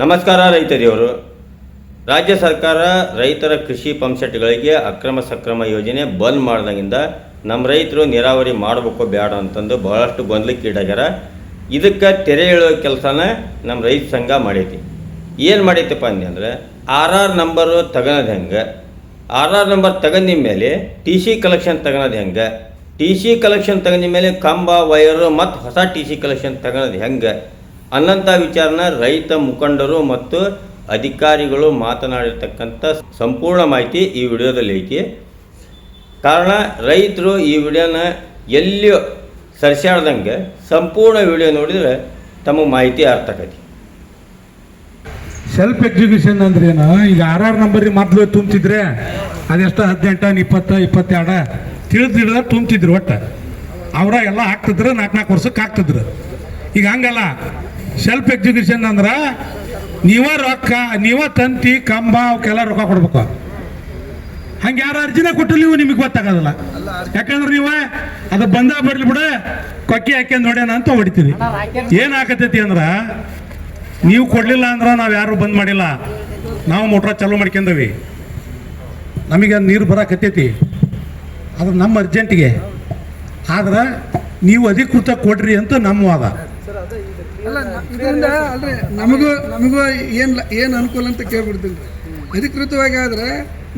ನಮಸ್ಕಾರ ರೈತ ದೇವರು ರಾಜ್ಯ ಸರ್ಕಾರ ರೈತರ ಕೃಷಿ ಪಂಪ್ಸೆಟ್ಗಳಿಗೆ ಅಕ್ರಮ ಸಕ್ರಮ ಯೋಜನೆ ಬಂದ್ ಮಾಡ್ದಾಗಿಂದ ನಮ್ಮ ರೈತರು ನೀರಾವರಿ ಮಾಡಬೇಕು ಬೇಡ ಅಂತಂದು ಬಹಳಷ್ಟು ಗೊಂದಲಕ್ಕೆ ಈಡಾಗ್ಯಾರ. ಇದಕ್ಕೆ ತೆರೆ ಇಳೋ ಕೆಲಸನ ನಮ್ಮ ರೈತ ಸಂಘ ಮಾಡೈತಿ. ಏನು ಮಾಡೈತಪ್ಪ ಅಂದೆ ಅಂದ್ರೆ ಆರ್ ಆರ್ ನಂಬರು ತಗೊಳೋದು ಹೆಂಗೆ, ಆರ್ ಆರ್ ನಂಬರ್ ತಗೊಂಡ ಮೇಲೆ ಟಿ ಸಿ ಕಲೆಕ್ಷನ್ ತಗೊಳೋದು ಹೆಂಗೆ, ಟಿ ಸಿ ಕಲೆಕ್ಷನ್ ತಗೊಂಡ ಮೇಲೆ ಕಂಬ, ವೈರು ಮತ್ತು ಹೊಸ ಟಿ ಸಿ ಕಲೆಕ್ಷನ್ ತಗೊಳೋದು ಹೆಂಗೆ ಅನ್ನಂಥ ವಿಚಾರನ ರೈತ ಮುಖಂಡರು ಮತ್ತು ಅಧಿಕಾರಿಗಳು ಮಾತನಾಡಿರ್ತಕ್ಕಂಥ ಸಂಪೂರ್ಣ ಮಾಹಿತಿ ಈ ವಿಡಿಯೋದಲ್ಲಿ ಐತಿ. ಕಾರಣ, ರೈತರು ಈ ವಿಡಿಯೋನ ಎಲ್ಲಿಯೂ ಸರಿಸಾಡ್ದಂಗೆ ಸಂಪೂರ್ಣ ವಿಡಿಯೋ ನೋಡಿದರೆ ತಮಗೆ ಮಾಹಿತಿ ಅರ್ಥ ಆಕೈತಿ ಸೆಲ್ಫ್ ಎಕ್ಸಿಕ್ಯೂಷನ್ ಅಂದ್ರೆ ಏನು? ಈಗ ಆರ್ ಆರ್ ನಂಬರಿಗೆ ಮೊದಲು ತುಂಬ್ತಿದ್ರೆ ಅದೆಷ್ಟು ಹದಿನೆಂಟು, ಇಪ್ಪತ್ತ, ಇಪ್ಪತ್ತೆರಡ ತಿಳಿದಿಡ ತುಂಬ್ತಿದ್ರು ಒಟ್ಟು. ಅವರ ಎಲ್ಲ ಹಾಕ್ತಿದ್ರು, ನಾಲ್ಕು ನಾಲ್ಕು ವರ್ಷಕ್ಕೆ ಹಾಕ್ತಿದ್ರು. ಈಗ ಹಂಗಲ್ಲ. ಸೆಲ್ಫ್ ಎಕ್ಸಿಕ್ಯೂಷನ್ ಅಂದ್ರೆ ನೀವ ರೊಕ್ಕ, ನೀವ ತಂತಿ, ಕಂಬ, ಅವಕ್ಕೆಲ್ಲ ರೊಕ್ಕ ಕೊಡ್ಬೇಕು. ಹಂಗೆ ಯಾರು ಅರ್ಜಿನ ಕೊಟ್ಟು ನೀವು ನಿಮಗೆ ಗೊತ್ತಾಗೋದಿಲ್ಲ ಯಾಕಂದ್ರೆ ನೀವು ಅದು ಬಂದ ಬರ್ಲಿ ಬಿಡ, ಕೊಕ್ಕಿ ಹಾಕ್ಯಂದು ನೋಡ್ಯಾನ ಅಂತ ಹೊಡಿತೀರಿ ಏನು ಆಕತೈತಿ ಅಂದ್ರೆ, ನೀವು ಕೊಡ್ಲಿಲ್ಲ ಅಂದ್ರೆ ನಾವು ಯಾರು ಬಂದ್ ಮಾಡಿಲ್ಲ. ನಾವು ಮೋಟ್ರ ಚಾಲೂ ಮಾಡ್ಕೊಂಡವಿ. ನಮಗೆ ನೀರು ಬರಕತ್ತೈತಿ. ಅದು ನಮ್ಮ ಅರ್ಜೆಂಟಿಗೆ ಆದ್ರೆ ನೀವು ಅಧಿಕೃತ ಕೊಡ್ರಿ ಅಂತ ನಮ್ಮ ವಾದ. ಇದರಿಂದ ಅಲ್ರಿ ನಮಗೂ ನಮಗೂ ಏನು ಏನು ಅನುಕೂಲ ಅಂತ ಕೇಳ್ಬಿಡ್ತೀನಿ. ಅಧಿಕೃತವಾಗಿ ಆದ್ರೆ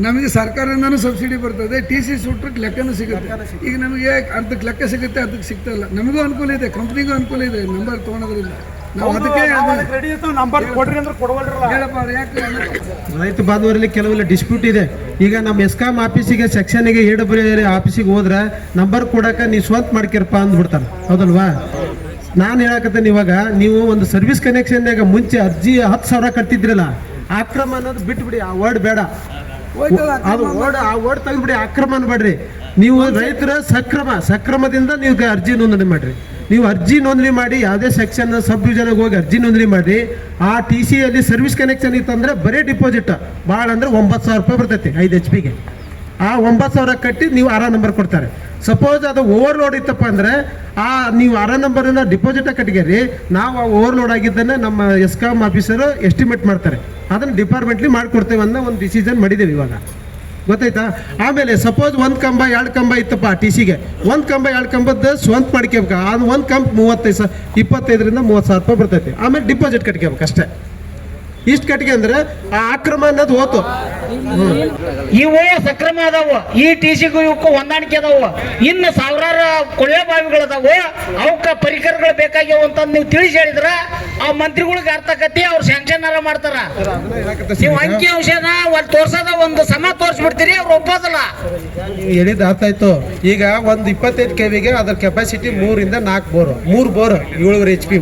ನಮಗೆ ಸರ್ಕಾರದಿಂದನೂ ಸಬ್ಸಿಡಿ ಬರ್ತದೆ ಟಿ ಸಿ ಸುಟ್ರಕ್ಕೆ ಲೆಕ್ಕನೂ ಸಿಗುತ್ತೆ. ಈಗ ನಮಗೆ ಅರ್ಧಕ್ಕೆ ಲೆಕ್ಕ ಸಿಗುತ್ತೆ ಅರ್ಧಕ್ಕೆ ಸಿಗ್ತಾ ಇಲ್ಲ. ನಮಗೂ ಅನುಕೂಲ ಇದೆ ಕಂಪ್ನಿಗೂ ಅನುಕೂಲ ಇದೆ ನಂಬರ್ ತೊಗೊಳೋದ್ರಿಂದ. ನಾವು ಅದಕ್ಕೆ ನಂಬರ್ ಕೊಡ್ರಿ ಅಂದ್ರೆ ಕೊಡವಲ್ರಲ್ಲ. ಹೇಳಪ್ಪ ಅವ್ರು ರೈತ ಬಾಂಧವರಲ್ಲಿ ಕೆಲವೆಲ್ಲ ಡಿಸ್ಪ್ಯೂಟ್ ಇದೆ. ಈಗ ನಮ್ಮ ಎಸ್ಕಾಂ ಆಫೀಸಿಗೆ ಸೆಕ್ಷನ್ಗೆ ಎ ಡಬ್ಲ್ಯೂ ಆಫೀಸಿಗೆ ಹೋದ್ರೆ ನಂಬರ್ ಕೊಡಕ್ಕೆ ನೀವು ಸ್ವಂತ ಮಾಡ್ಕಿರಪ್ಪ ಅಂದ್ಬಿಡ್ತಾರೆ. ಹೌದಲ್ವಾ? ನಾನು ಹೇಳಕತ್ತೇನೆ ಇವಾಗ ನೀವು ಒಂದು ಸರ್ವಿಸ್ ಕನೆಕ್ಷನ್ಯಾಗ ಮುಂಚೆ ಅರ್ಜಿ ಹತ್ತು ಸಾವಿರ ಕಟ್ಟಿದ್ರಲ್ಲ ಅಕ್ರಮ ಅನ್ನೋದು ಬಿಟ್ಬಿಡಿ ಆ ವರ್ಡ್ ಬೇಡ. ಅದು ವರ್ಡ್ ಆ ವರ್ಡ್ ತೆಗೆದ್ಬಿಡಿ ಅಕ್ರಮ ಅನ್ಬೇಡ್ರಿ. ನೀವು ರೈತರ ಸಕ್ರಮ ಸಕ್ರಮದಿಂದ ನೀವು ಅರ್ಜಿ ನೋಂದಣಿ ಮಾಡ್ರಿ. ನೀವು ಅರ್ಜಿ ನೋಂದಣಿ ಮಾಡಿ ಯಾವುದೇ ಸೆಕ್ಷನ್ ಸಬ್ ಡಿವಿಷನ್ಗೆ ಹೋಗಿ ಅರ್ಜಿ ನೋಂದಣಿ ಮಾಡಿ ಆ ಟಿ ಸಿಯಲ್ಲಿ ಸರ್ವಿಸ್ ಕನೆಕ್ಷನ್ ಇತ್ತಂದ್ರೆ ಬರೀ ಡಿಪಾಸಿಟ್ ಭಾಳ ಅಂದ್ರೆ ಒಂಬತ್ತು ಸಾವಿರ ರೂಪಾಯಿ ಬರ್ತೈತಿ ಐದು ಎಚ್ ಪಿಗೆ ಆ ಒಂಬತ್ತು ಸಾವಿರ ಕಟ್ಟಿ ನೀವು ಆರ ನಂಬರ್ ಕೊಡ್ತಾರೆ. ಸಪೋಸ್ ಅದು ಓವರ್ಲೋಡ್ ಇತ್ತಪ್ಪ ಅಂದ್ರೆ, ಆ ನೀವು ಆರ ನಂಬರನ್ನ ಡಿಪಾಸಿಟ್ ಕಟ್ಗೆರಿ ನಾವು ಆ ಓವರ್ಲೋಡ್ ಆಗಿದ್ದನ್ನ ನಮ್ಮ ಎಸ್ಕಾಮ್ ಆಫೀಸರ್ ಎಸ್ಟಿಮೇಟ್ ಮಾಡ್ತಾರೆ. ಅದನ್ನ ಡಿಪಾರ್ಟ್ಮೆಂಟ್ಲಿ ಮಾಡಿಕೊಡ್ತೇವೆ ಅನ್ನೋ ಒಂದು ಡಿಸಿಷನ್ ಮಾಡಿದ್ದೇವೆ ಇವಾಗ. ಗೊತ್ತಾಯ್ತಾ? ಆಮೇಲೆ ಸಪೋಸ್ ಒಂದು ಕಂಬ, ಎರಡು ಕಂಬ ಇತ್ತಪ್ಪ ಟಿ ಸಿಗೆ ಒಂದು ಕಂಬ, ಎರಡು ಕಂಬದ್ದು ಸ್ವಂತ ಮಾಡ್ಕೋಬೇಕು. ಅದು ಒಂದು ಕಂಬ ಮೂವತ್ತೈದು ಸಾವಿರ ಇಪ್ಪತ್ತೈದರಿಂದ ಮೂವತ್ತು ಸಾವಿರ ರೂಪಾಯಿ ಬರ್ತೈತಿ. ಆಮೇಲೆ ಡಿಪಾಸಿಟ್ ಕಟ್ಕೋಬೇಕು ಅಷ್ಟೇ. ಇಷ್ಟು ಕಟ್ಟಿಗೆ ಅಂದ್ರೆ ಆ ಅಕ್ರಮ ಅನ್ನೋದು ಹೋತು. ಇವು ಸಕ್ರಮ ಅದಾವ. ಈ ಟಿ ಸಿಗೂ ಇವಕ್ಕೂ ಹೊಂದಾಣಿಕೆ ಅದಾವ. ಇನ್ನು ಸಾವಿರಾರು ಕೊಳ್ಳೆ ಬಾವಿಗಳು ಅದಾವ ಅವಕ್ಕ ಪರಿಕರಗಳು ಬೇಕಾಗ್ಯಾವ ಅಂತ ನೀವು ತಿಳಿಸಿ ಹೇಳಿದ್ರ ಆ ಮಂತ್ರಿಗಳಿಗೆ ಅರ್ಥ ಆಕತಿ ಅವ್ರು ಸ್ಯಾಂಕ್ಷನ್ ಮಾಡ್ತಾರ. ನೀವು ಅಂಕಿ ಅಂಶನ ಒಂದು ತೋರ್ಸದ ಒಂದು ಸಮ ತೋರಿಸ್ಬಿಡ್ತೀರಿ ಅವ್ರು ಒಪ್ಪೋದಲ್ಲ. ನೀವು ಹೇಳಿದ ಅರ್ಥ ಆಯ್ತು. ಈಗ ಒಂದು ಇಪ್ಪತ್ತೈದು ಕೆವಿಗೆ ಅದ್ರ ಕೆಪಾಸಿಟಿ ಮೂರಿಂದ ನಾಲ್ಕು ಬೋರ್ ಮೂರು ಬೋರ್ ಏಳುವರೆ ಎಚ್ ಪಿ.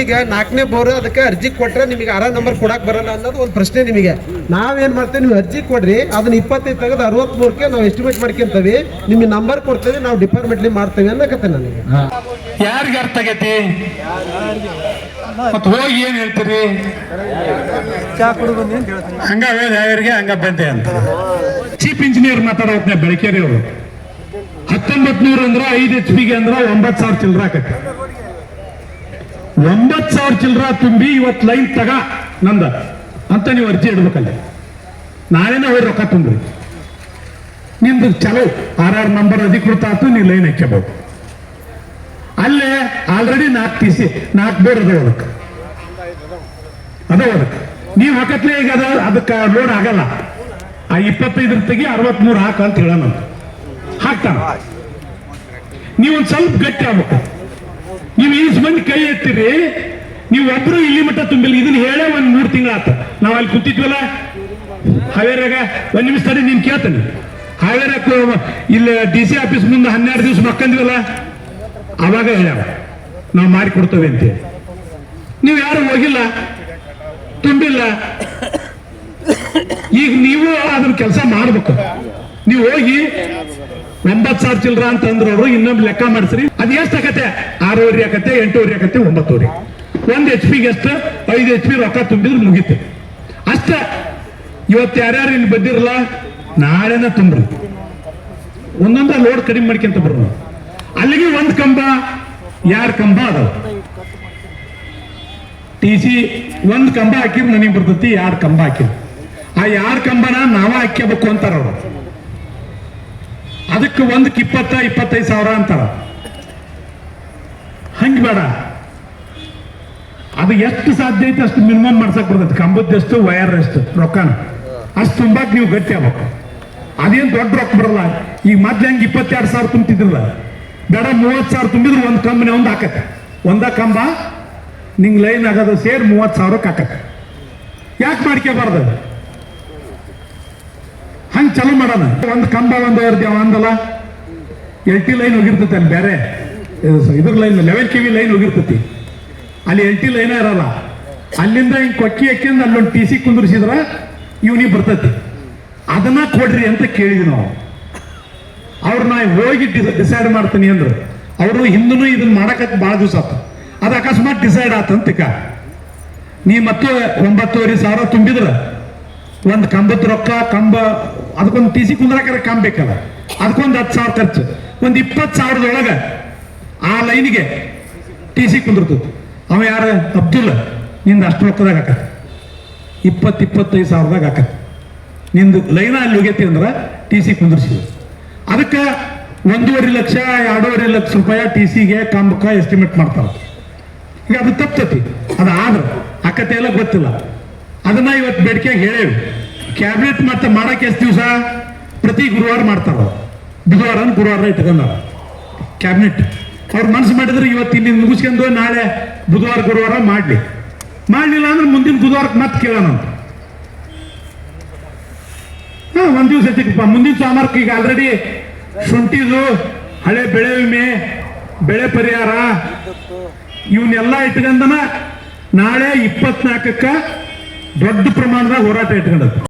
ಈಗ ನಾಲ್ಕನೇ ಬೋರ್ ಅದಕ್ಕೆ ಅರ್ಜಿ ಕೊಟ್ರೆ ನಿಮಗೆ ಆರ ನಂಬರ್ ಕೊಡಕ್ ಬರಲ್ಲ ಅನ್ನೋದು ಒಂದು ಪ್ರಶ್ನೆ ನಿಮಗೆ. ನಾವೇನ್ ಮಾಡ್ತೇವೆ ನೀವು ಅರ್ಜಿ ಕೊಡ್ರಿ ಅದನ್ನ ಇಪ್ಪತ್ತೈದು ತೆಗೆದು ಅರವತ್ ಮೂರಕ್ಕೆ ನಾವು ಎಸ್ಟಿಮೇಟ್ ಮಾಡ್ಕೊಂತೀವಿ ನಿಮಗೆ ನಂಬರ್ ಕೊಡ್ತೇವೆ ನಾವು ಡಿಪಾರ್ಟ್ಮೆಂಟ್ಲಿ ಮಾಡ್ತೇವೆ ಅನ್ನಕತ್ತೆ ನನಗೆ. ಯಾರಿಗೆ ಅರ್ಥ ಆಗೈತಿ ಮತ್ ಹೋಗಿ ಏನ್ ಹೇಳ್ತೀರಿ? ಹಂಗ ಯಾರಿಗೆ ಹಂಗ ಬಂದೆ ಅಂತ. ಚೀಫ್ ಇಂಜಿನಿಯರ್ ಮಾತಾಡೋತ್ನ ಬೆಳಕೇರಿ ಅವರು. ಹತ್ತೊಂಬತ್ ನೂರ ಅಂದ್ರ ಐದು ಎಚ್ ಪಿಗೆ ಅಂದ್ರ ಒಂಬತ್ ಸಾವಿರ ಚಿಲ್ಲರ ಆಕತ್ತೆ ಒಂಬತ್ ಸಾವಿರ ಚಿಲ್ಲರ ತುಂಬಿ ಇವತ್ ಲೈನ್ ತಗ ನಂದ. ಅಂತ ನೀವು ಅರ್ಜಿ ಇಡ್ಬೇಕಲ್ಲ. ನಾಳೆನೇ ಹೋಗಿ ರೊಕ್ಕ ತುಂಬ್ರಿ. ನಿಮ್ದು ಚಲೋ ಆರ್ ಆರ್ ನಂಬರ್ ಅಧಿಕೃತ ಆಯ್ತು ನೀವು ಲೈನ್ ಹಾಕ್ಯಬಹುದು ಅಲ್ಲೇ ಆಲ್ರೆಡಿ ನಾಲ್ಕು ಟಿ ಸಿ ನಾಲ್ಕು ಬೋರ್ ಅದಾವ ಅದಕ್ಕೆ. ಅದಾವ ಅದಕ್ಕೆ. ನೀವು ಹಾಕತ್ಲೆ ಈಗ ಅದ, ಅದಕ್ಕೆ ಲೋಡ್ ಆಗಲ್ಲ. ಆ ಇಪ್ಪತ್ತೈದರ ತೆಗಿ ಅರವತ್ಮೂರು ಹಾಕ ಅಂತ ಹೇಳೋಣ. ಹಾಕ್ತಾನ? ಒಂದು ಸ್ವಲ್ಪ ಗಟ್ಟಿ ಆಗ್ಬೇಕು. ನೀವು ಈಸ್ ಮಂದಿ ಕೈ ಎತ್ತಿರಿ, ನೀವು ಒಬ್ರು ಇಲ್ಲಿ ಮಟ್ಟ ತುಂಬಿಲ್ಲ. ಇದನ್ನ ಹೇಳೇ ಒಂದು ಮೂರು ತಿಂಗಳ ಆತ. ನಾವು ಅಲ್ಲಿ ಕೂತಿದ್ವಲ್ಲ? ಹಾವೇರಾಗ ಒಂದು ನಿಮಿಷ ತಡಿ, ನೀನ್ ಕೇಳ್ತಾನೆ. ಹಾವೇರಾಗ ಇಲ್ಲಿ ಡಿ ಸಿ ಆಫೀಸ್ ಮುಂದೆ ಹನ್ನೆರಡು ದಿವಸ ಮಕ್ಕಂದ್ವಲ್ಲ? ಅವಾಗ ಹೇಳ್ಯಾರ ನಾವು ಮಾಡಿಕೊಡ್ತೇವೆ ಅಂತೇಳಿ ನೀವು ಯಾರು ಹೋಗಿಲ್ಲ, ತುಂಬಿಲ್ಲ, ಈಗ ನೀವು ಅದನ್ನ ಕೆಲಸ ಮಾಡ್ಬೇಕು. ನೀವು ಹೋಗಿ ಒಂಬತ್ತು ಸಾವಿರ ಚಿಲ್ಲರ ಅಂತ ಅವರು ಇನ್ನೊಂದು ಲೆಕ್ಕ ಮಾಡಿಸ್ರಿ. ಅದು ಎಷ್ಟು ಆರೂವರೆ ಆಕತೆ ಎಂಟೂವರೆ ಆಕತೆ ಒಂಬತ್ತುವರೆ. ಒಂದು ಎಚ್ ಪಿಗೆ ಎಷ್ಟು? ಐದು ಎಚ್ ಪಿ ರೊಕ್ಕ ತುಂಬಿದ್ರೆ ಮುಗೀತು. ಅಷ್ಟ. ಇವತ್ತು ಯಾರ್ಯಾರು ಇಲ್ಲಿ ಬಂದಿರಲ್ಲ, ನಾಳೆನ ತುಂಬ್ರಿ. ಒಂದೊಂದ ಲೋಡ್ ಕಡಿಮೆ ಮಾಡ್ಕೊಂತ ಬರೋಣ. ಅಲ್ಲಿಗೆ ಒಂದು ಕಂಬ. ಯಾರ್ ಕಂಬ ಅದಾವ ಟಿ ಸಿ, ಒಂದು ಕಂಬ ಹಾಕಿದ್ರೆ ನನಗೆ ಬರ್ತೈತಿ ಎರಡು ಕಂಬ ಹಾಕಿದ್ರು. ಆ ಎರಡು ಕಂಬನ ನಾವ ಹಾಕ್ಯಬೇಕು ಅಂತಾರ ಅವರು. ಅದಕ್ಕೆ ಒಂದಕ್ಕೆ ಇಪ್ಪತ್ತ, ಇಪ್ಪತ್ತೈದು ಸಾವಿರ ಅಂತಾರ. ಹಂಗೆ ಬೇಡ. ಅದು ಎಷ್ಟು ಸಾಧ್ಯ ಐತೆ ಅಷ್ಟು ಮಿನಿಮಮ್ ಮಾಡ್ಸಕ್ ಬರ್ತೈತಿ. ಕಂಬದ ಎಷ್ಟು ವಯರ್ ಎಷ್ಟು, ರೊಕ್ಕನ. ಅಷ್ಟು ತುಂಬಾಕ್ ನೀವು ಗಟ್ಟಿ ಆಗ್ಬೇಕು. ಅದೇನು ದೊಡ್ಡ ರೊಕ್ಕ ಬರಲ್ಲ. ಈಗ ಮೊದ್ಲು ಹಂಗೆ ಇಪ್ಪತ್ತೆರಡು ಸಾವಿರ ತುಂಬ್ತಿದ್ರಲ್ಲ. ಬೇಡ, ಮೂವತ್ತು ಸಾವಿರ ತುಂಬಿದ್ರೆ ಒಂದು ಕಂಬನಿ, ಒಂದು ಹಾಕತ್ತೆ. ಒಂದ ಕಂಬ, ನಿಂಗೆ ಲೈನ್ ಆಗೋದು ಸೇರಿ ಮೂವತ್ತು ಸಾವಿರಕ್ಕೆ ಹಾಕತ್ತೆ. ಯಾಕೆ ಮಾಡ್ಕೋಬಾರ್ದು ಹಂಗೆ ಚಲೋ ಮಾಡೋಣ. ಒಂದು ಕಂಬ, ಒಂದು ಇರ್ತೀವ ಅಂದಲ್ಲ? ಎಲ್ ಟಿ ಲೈನ್ ಹೋಗಿರ್ತೈತೆ ಅಲ್ಲಿ ಬೇರೆ. ಇದು- ಇದ್ರ line eleven K V line ಹೋಗಿರ್ತೈತಿ. ಅಲ್ಲಿ ಎಲ್ ಟಿ ಲೈನೇ ಇರಲ್ಲ. ಅಲ್ಲಿಂದ ಹಿಂಗೆ ಕೊಕ್ಕಿ ಹಾಕ್ಯಂದು ಅಲ್ಲೊಂದು ಟಿ ಸಿ ಕುಂದ್ರಿಸಿದ್ರ ಇವನಿಗೆ ಬರ್ತೈತಿ. ಅದನ್ನ ಕೊಡ್ರಿ ಅಂತ ಕೇಳಿದ್ವಿ ನಾವು. ಅವ್ರನ್ನ ಹೋಗಿ ಡಿಸೈಡ್ ಮಾಡ್ತೀನಿ ಅಂದ್ರೆ. ಅವರು ಹಿಂದೂ ಇದನ್ನ ಮಾಡಕತ್ ಭಾಳ ದಿವಸ ಆತ. ಅದು ಅಕಸ್ಮಾತ್ ಡಿಸೈಡ್ ಆತಂತಿಕ ನೀ ಮತ್ತೆ ಒಂಬತ್ತುವರೆ ಸಾವಿರ ತುಂಬಿದ್ರ. ಒಂದು ಕಂಬದ ರೊಕ್ಕ, ಕಂಬ, ಅದಕ್ಕೊಂದು ಟಿ ಸಿ ಕುಂದ್ರಾಕರ ಕಂಬ ಬೇಕಲ್ಲ. ಅದಕ್ಕೊಂದು ಹತ್ತು ಸಾವಿರ ಖರ್ಚು. ಒಂದು ಇಪ್ಪತ್ತು ಸಾವಿರದೊಳಗೆ ಆ ಲೈನಿಗೆ ಟಿ ಸಿ ಕುಂದಿರ್ತದೆ ಅವ ಯಾರು? ಅಬ್ದುಲ್. ನಿಂದು ಅಷ್ಟು ರೊಕ್ಕದಾಗ ಹಾಕತ್ತೆ. ಇಪ್ಪತ್ತು ಇಪ್ಪತ್ತೈದು ಸಾವಿರದಾಗ ಹಾಕತ್ತೆ. ನಿಂದು ಲೈನ ಅಲ್ಲಿ ಹೋಗೈತಿ ಅಂದ್ರೆ ಟಿ ಸಿ ಕುಂದಿರ್ಸಿದ್ರು. ಅದಕ್ಕೆ ಒಂದೂವರೆ ಲಕ್ಷ, ಎರಡೂವರೆ ಲಕ್ಷ ರೂಪಾಯಿ ಟಿ ಸಿಗೆ ಕಂಬಕ್ಕೆ ಎಸ್ಟಿಮೇಟ್ ಮಾಡ್ತಾರೆ. ಈಗ ಅದು ತಪ್ತತಿ. ಅದು ಆದ್ರೆ ಅಕ್ಕತೆ ಎಲ್ಲ ಗೊತ್ತಿಲ್ಲ. ಅದನ್ನ ಇವತ್ತು ಬೇಡಿಕೆ ಹೇಳೇವಿ ಕ್ಯಾಬಿನೆಟ್ ಮತ್ತೆ ಮಾಡಕ್ಕೆ ಎಷ್ಟು ದಿವಸ? ಪ್ರತಿ ಗುರುವಾರ ಮಾಡ್ತಾರ ಬುಧವಾರ ಗುರುವಾರ ಇಟ್ಕೊಂಡಾರ ಕ್ಯಾಬಿನೆಟ್ ಅವ್ರು ಮನಸ್ಸು ಮಾಡಿದ್ರೆ ಇವತ್ತು ಇಲ್ಲಿ ಮುಗಿಸ್ಕೊಂಡು ನಾಳೆ ಬುಧವಾರ, ಗುರುವಾರ ಮಾಡಲಿ. ಮಾಡಲಿಲ್ಲ ಅಂದ್ರೆ ಮುಂದಿನ ಬುಧವಾರಕ್ಕೆ ಮತ್ತೆ ಕೇಳೋಣ ಒಂದ್ ದಿವಸ ಮುಂದಿನ ಸೋಮವಾರಕ್ಕೆ ಈಗ ಆಲ್ರೆಡಿ ಶುಂಠಿದು, ಹಳೆ ಬೆಳೆ ವಿಮೆ, ಬೆಳೆ ಪರಿಹಾರ ಇವನ್ನೆಲ್ಲ ಇಟ್ಕೊಂಡನ ನಾಳೆ ಇಪ್ಪತ್ನಾಲ್ಕಕ್ಕ ದೊಡ್ಡ ಪ್ರಮಾಣದಾಗ ಹೋರಾಟ ಇಟ್ಕೊಂಡದ್ದು